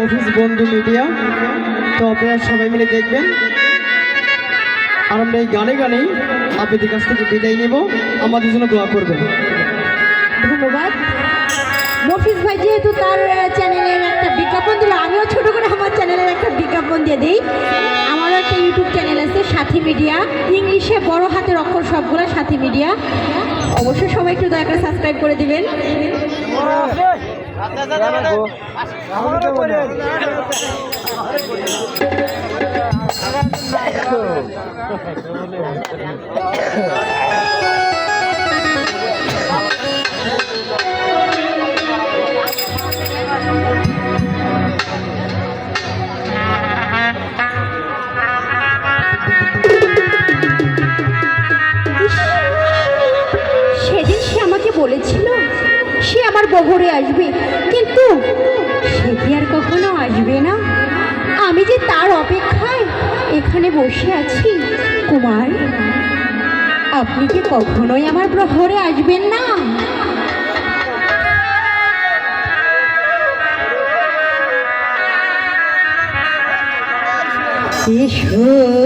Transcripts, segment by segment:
মফিজ বন্ধু মিডিয়া। তো আপনারা সবাই মিলে দেখবেন। আর আমরা এই গানে গানেই আপনাদের কাছ থেকে বিদায় নেব। আমাদের জন্য দোয়া করবেন। ধন্যবাদ। মফিজ ভাই যেহেতু তার চ্যানেলের একটা বিজ্ঞাপন দিল আমিও ছোট করে আমার চ্যানেলের একটা বিজ্ঞাপন দিয়ে দিই। আমারও একটা ইউটিউব চ্যানেল আছে সাথী মিডিয়া ইংলিশে বড় হাতের অক্ষর সবগুলো সাথী মিডিয়া অবশ্যই সবাই একটু দয়া করে সাবস্ক্রাইব করে দিবেন। আমাকে বলেছিল সে আমার বহরে আসবে। কিন্তু সে কি আর কখনো আসবে না? আমি যে তার অপেক্ষায় এখানে বসে আছি, কুমার, আপনি কি কখনোই আমার প্রহরে আসবেন না? এসো।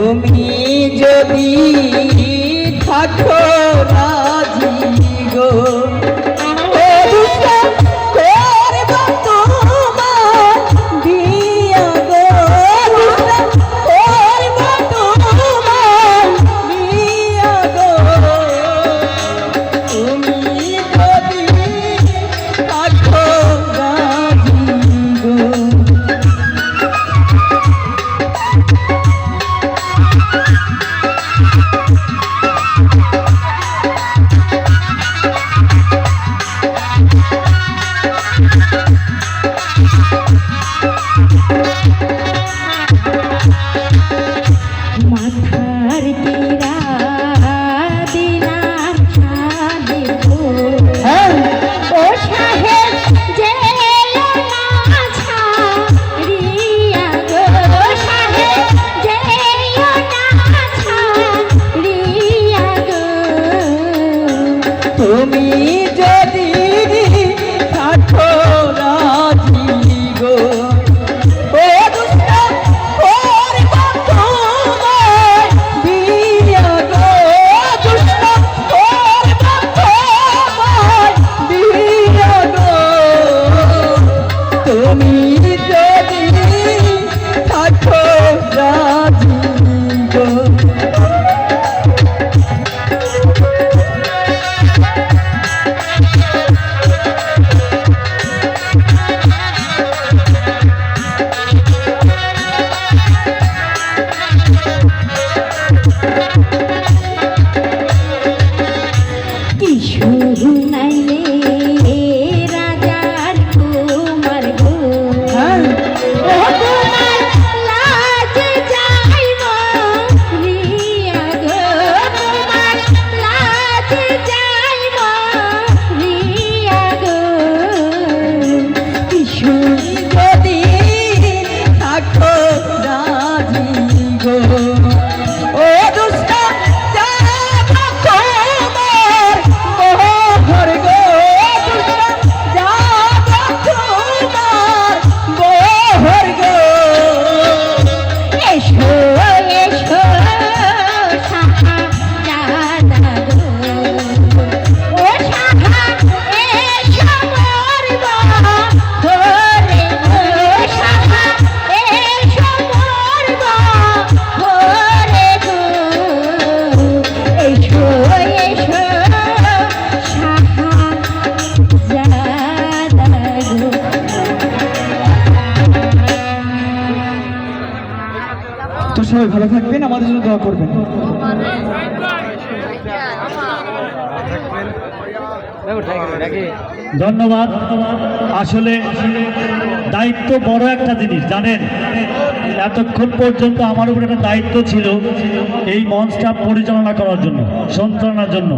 তুমি যদি থাকো রাজি কি শুরু নাই সবাই ভালো থাকবেন, আমাদের জন্য দোয়া করবেন। ধন্যবাদ। আসলে দায়িত্ব বড় একটা জিনিস, জানেন? এতক্ষণ পর্যন্ত আমার উপর একটা দায়িত্ব ছিল এই মঞ্চটা পরিচালনা করার জন্য, সঞ্চালনার জন্য।